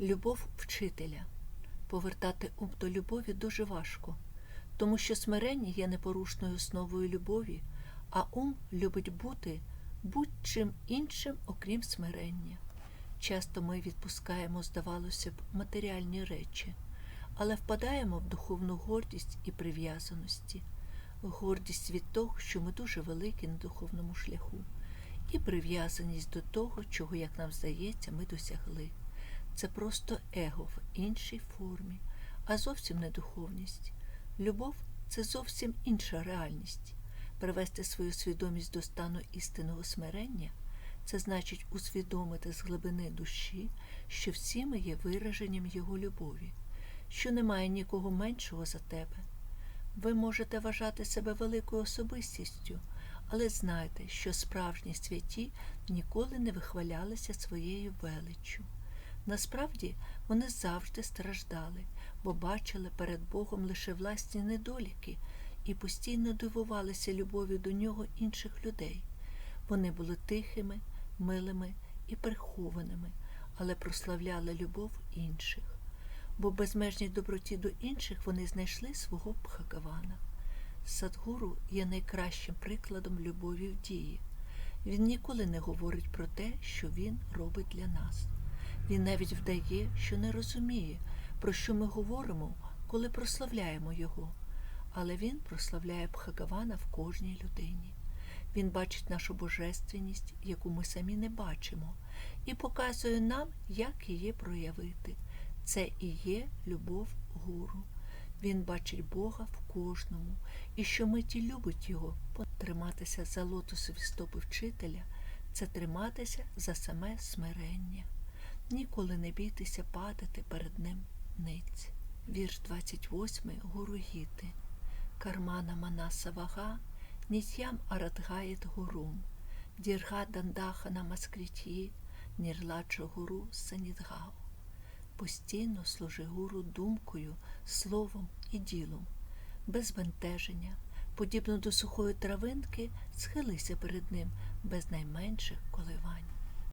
Любов вчителя. Повертати ум до любові дуже важко, тому що смирення є непорушною основою любові, а ум любить бути будь-чим іншим, окрім смирення. Часто ми відпускаємо, здавалося б, матеріальні речі, але впадаємо в духовну гордість і прив'язаності, гордість від того, що ми дуже великі на духовному шляху, і прив'язаність до того, чого, як нам здається, ми досягли. Це просто его в іншій формі, а зовсім не духовність. Любов це зовсім інша реальність. Привести свою свідомість до стану істинного смирення це значить усвідомити з глибини душі, що всі ми є вираженням Його любові, що немає нікого меншого за тебе. Ви можете вважати себе великою особистістю, але знайте, що справжні святі ніколи не вихвалялися своєю величчю. Насправді вони завжди страждали, бо бачили перед Богом лише власні недоліки і постійно дивувалися любові до нього інших людей. Вони були тихими, милими і прихованими, але прославляли любов інших. Бо в безмежній доброті до інших вони знайшли свого Бхагавана. Садгуру є найкращим прикладом любові в дії. Він ніколи не говорить про те, що він робить для нас. Він навіть вдає, що не розуміє, про що ми говоримо, коли прославляємо його. Але він прославляє Бхагавана в кожній людині. Він бачить нашу божественність, яку ми самі не бачимо, і показує нам, як її проявити. Це і є любов гуру. Він бачить Бога в кожному, і що миті любить його, триматися за лотосові стопи вчителя це триматися за саме смирення. Ніколи не бійтеся падати перед ним ниць. Вірш 28 Гуру Гіти. Кармана Манаса Вага, Нітям Арадгаїт Гурум, Дірга Дандаха на Намаскрітї, Нірладжо Гуру Санідгау. Постійно служи гуру думкою, словом і ділом, без бентеження, подібно до сухої травинки, схилися перед ним без найменших коливань.